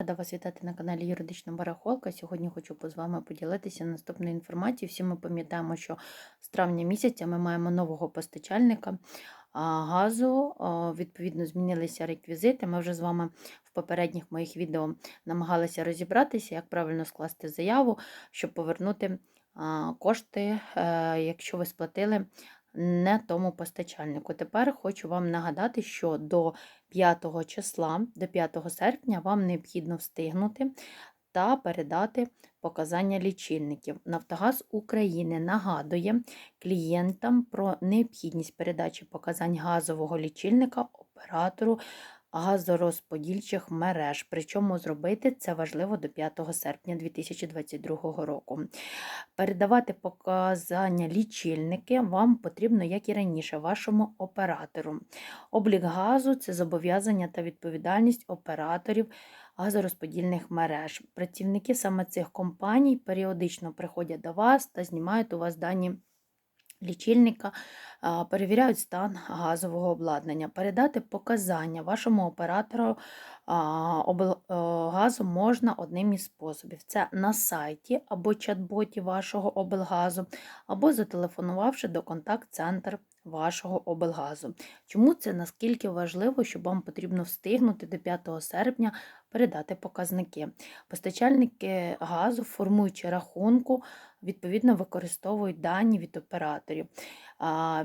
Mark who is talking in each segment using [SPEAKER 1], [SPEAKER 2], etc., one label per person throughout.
[SPEAKER 1] Рада вас вітати на каналі Юридична Барахолка. Сьогодні хочу з вами поділитися наступною інформацією. Всі ми пам'ятаємо, що з травня місяця ми маємо нового постачальника газу. Відповідно, змінилися реквізити. Ми вже з вами в попередніх моїх відео намагалися розібратися, як правильно скласти заяву, щоб повернути кошти, е, якщо ви сплатили не тому постачальнику. Тепер хочу вам нагадати, що до 5 числа, до 5 серпня, вам необхідно встигнути та передати показання лічильників. Нафтогаз України нагадує клієнтам про необхідність передачі показань газового лічильника оператору газорозподільчих мереж. Причому зробити це важливо до 5 серпня 2022 року. Передавати показання лічильники вам потрібно, як і раніше, вашому оператору. Облік газу це зобов'язання та відповідальність операторів газорозподільних мереж. Працівники саме цих компаній періодично приходять до вас та знімають у вас дані. Лічильника перевіряють стан газового обладнання, передати показання вашому оператору а, обл- е, можна одним із способів: це на сайті або чат-боті вашого облгазу, або зателефонувавши до контакт-центр вашого облгазу. Чому це наскільки важливо, що вам потрібно встигнути до 5 серпня передати показники? Постачальники газу, формуючи рахунку, відповідно використовують дані від операторів.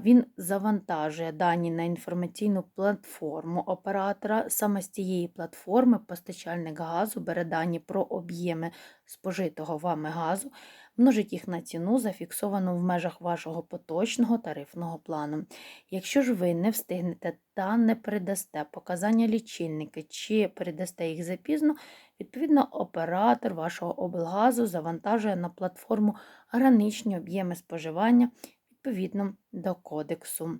[SPEAKER 1] Він завантажує дані на інформаційну платформу оператора. Саме з цієї платформи постачальник газу бере дані про об'єми спожитого вами газу, множить їх на ціну, зафіксовану в межах вашого поточного тарифного плану. Якщо ж ви не встигнете та не передасте показання лічильники чи передасте їх запізно, відповідно оператор вашого облгазу завантажує на платформу граничні об'єми споживання відповідно до кодексу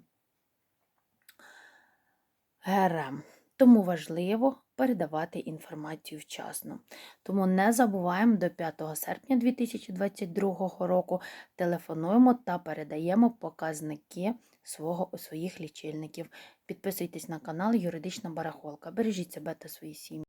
[SPEAKER 1] ГРМ. Тому важливо передавати інформацію вчасно. Тому не забуваємо до 5 серпня 2022 року телефонуємо та передаємо показники свого, своїх лічильників. Підписуйтесь на канал Юридична Барахолка. Бережіть себе та свої сім'ї.